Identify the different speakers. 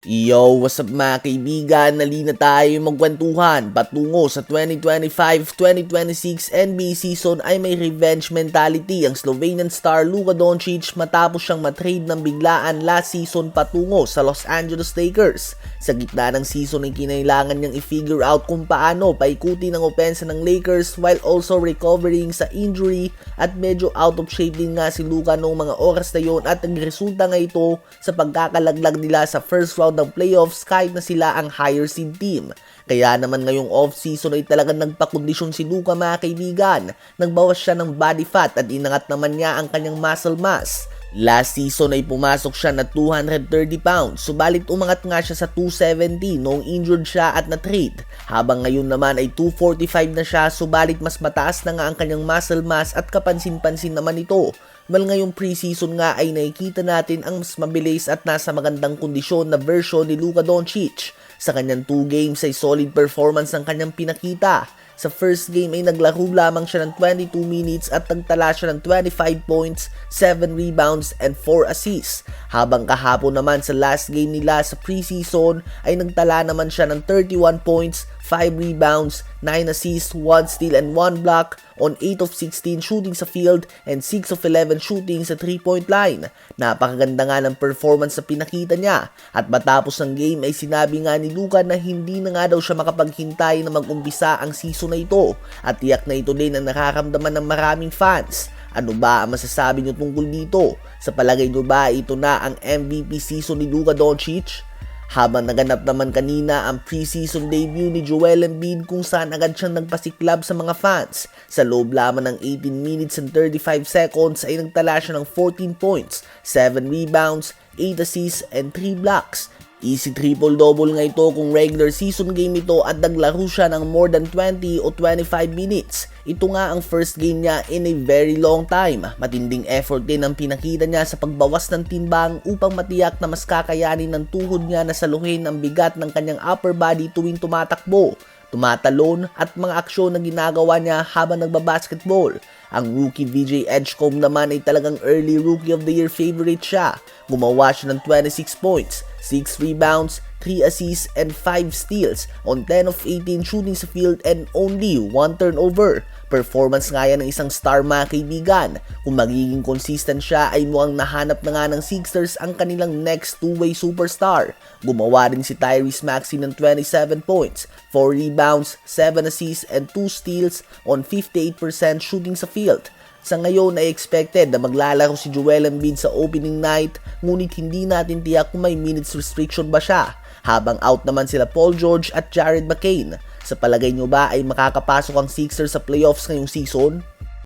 Speaker 1: Yo, what's up mga kaibigan? Nalina tayo magkwentuhan patungo sa 2025-2026 NBA season ay may revenge mentality ang Slovenian star Luka Doncic matapos siyang matrade ng biglaan last season patungo sa Los Angeles Lakers. Sa gitna ng season ay kinailangan niyang i-figure out kung paano paikuti ng opensa ng Lakers while also recovering sa injury at medyo out of shape din nga si Luka noong mga oras na yon at nagresulta nga ito sa pagkakalaglag nila sa first round ng playoffs kahit na sila ang higher seed team. Kaya naman ngayong off-season ay talagang nagpakondisyon si Luka mga kaibigan. Nagbawas siya ng body fat at inangat naman niya ang kanyang muscle mass. Last season ay pumasok siya na 230 pounds, subalit umangat nga siya sa 270 noong injured siya at na-trade. Habang ngayon naman ay 245 na siya, subalit mas mataas na nga ang kanyang muscle mass at kapansin-pansin naman ito. Well ngayong preseason nga ay nakikita natin ang mas mabilis at nasa magandang kondisyon na version ni Luka Doncic. Sa kanyang 2 games ay solid performance ang kanyang pinakita. Sa first game ay naglaro lamang siya ng 22 minutes at nagtala siya ng 25 points, 7 rebounds, and 4 assists. Habang kahapon naman sa last game nila sa preseason ay nagtala naman siya ng 31 points, 5 rebounds, 9 assists, 1 steal, and 1 block on 8 of 16 shooting sa field and 6 of 11 shooting sa 3-point line. Napakaganda nga ng performance sa pinakita niya at matapos ng game ay sinabi nga ni Luka na hindi na nga daw siya makapaghintay na mag-umpisa ang season na ito at tiyak na ito din ang nakakamdaman ng maraming fans. Ano ba ang masasabi niyo tungkol dito? Sa palagay niyo ba ito na ang MVP season ni Luka Doncic? Habang naganap naman kanina ang preseason debut ni Joel Embiid kung saan agad siyang nagpasiklab sa mga fans. Sa loob lamang ng 18 minutes and 35 seconds ay nagtala siya ng 14 points, 7 rebounds, 8 assists, and 3 blocks. Easy triple-double nga ito kung regular season game ito at naglaro siya ng more than 20 o 25 minutes. Ito nga ang first game niya in a very long time. Matinding effort din ang pinakita niya sa pagbawas ng timbang upang matiyak na mas kakayanin ng tuhod niya na saluhin ang bigat ng kanyang upper body tuwing tumatakbo tumatalon at mga aksyon na ginagawa niya habang nagbabasketball. Ang rookie VJ Edgecombe naman ay talagang early rookie of the year favorite siya. Gumawa siya ng 26 points, 6 rebounds, 3 assists, and 5 steals on 10 of 18 shooting sa field and only 1 turnover. Performance nga yan ng isang star mga kaibigan. Kung magiging consistent siya ay mukhang nahanap na nga ng Sixers ang kanilang next two-way superstar. Gumawa rin si Tyrese Maxey ng 27 points, 4 rebounds, 7 assists, and 2 steals on 58% shooting sa field. Sa ngayon ay expected na maglalaro si Joel Embiid sa opening night ngunit hindi natin tiyak kung may minutes restriction ba siya. Habang out naman sila Paul George at Jared McCain. Sa palagay nyo ba ay makakapasok ang Sixers sa playoffs ngayong season?